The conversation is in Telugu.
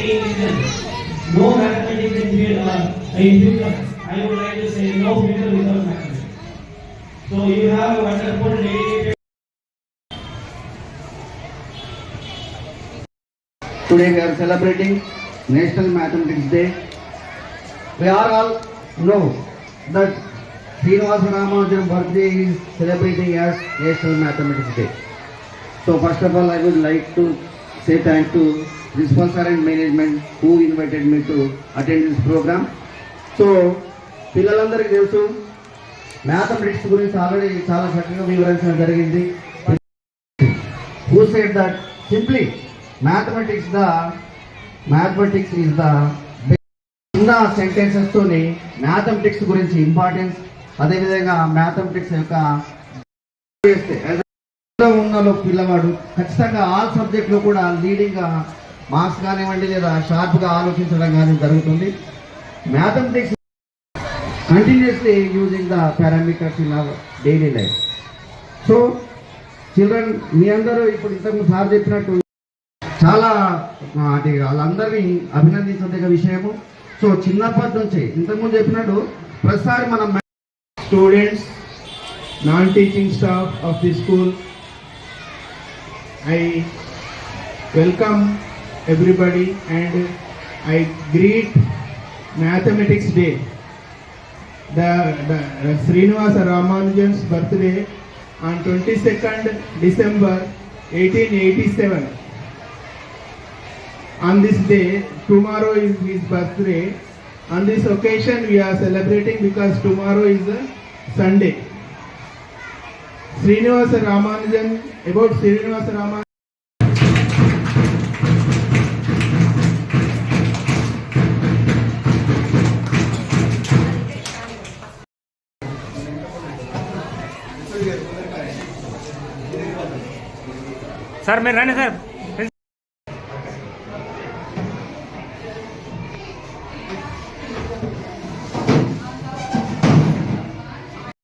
saying no mathematics in uh, in future. I would like to say no future without mathematics. So you have a wonderful dedicated Today we are celebrating National Mathematics Day. We are all know that Srinivasa Ramanujan birthday is celebrating as National Mathematics Day. So first of all, I would like to say thanks to principal sir and management who invited me to attend this program. So పిల్లలందరికీ తెలుసు మ్యాథమెటిక్స్ గురించి ఆల్రెడీ చాలా చక్కగా వివరించడం జరిగింది who said that simply mathematics the mathematics is the చిన్న సెంటెన్సెస్తోని మ్యాథమెటిక్స్ గురించి ఇంపార్టెన్స్ అదేవిధంగా మ్యాథమెటిక్స్ యొక్క చేస్తే యాజ్ ఉన్న పిల్లవాడు ఖచ్చితంగా ఆల్ సబ్జెక్ట్లో కూడా లీడింగ్గా మార్క్స్ కానివ్వండి లేదా షార్ప్గా ఆలోచించడం కానీ జరుగుతుంది. Mathematics continuously using the parameters in our daily life so children మీ అందరూ ఇప్పుడు ఇంతకు సార్ చెప్పినట్టు చాలా అంటే వాళ్ళందరినీ అభినందించదగ్గ విషయము. సో చిన్నప్పటి నుంచి ఇంతకుముందు చెప్పినట్టు ప్రతిసారి మనం students non teaching staff of the school I welcome everybody and I greet Mathematics Day. The, the Srinivasa Ramanujan's birthday on 22nd December 1887. On this day, tomorrow is his birthday. On this occasion, we are celebrating because tomorrow is a Sunday. Srinivasa Ramanujan, about Srinivasa Ramanujan. Sir మీరు రండి సార్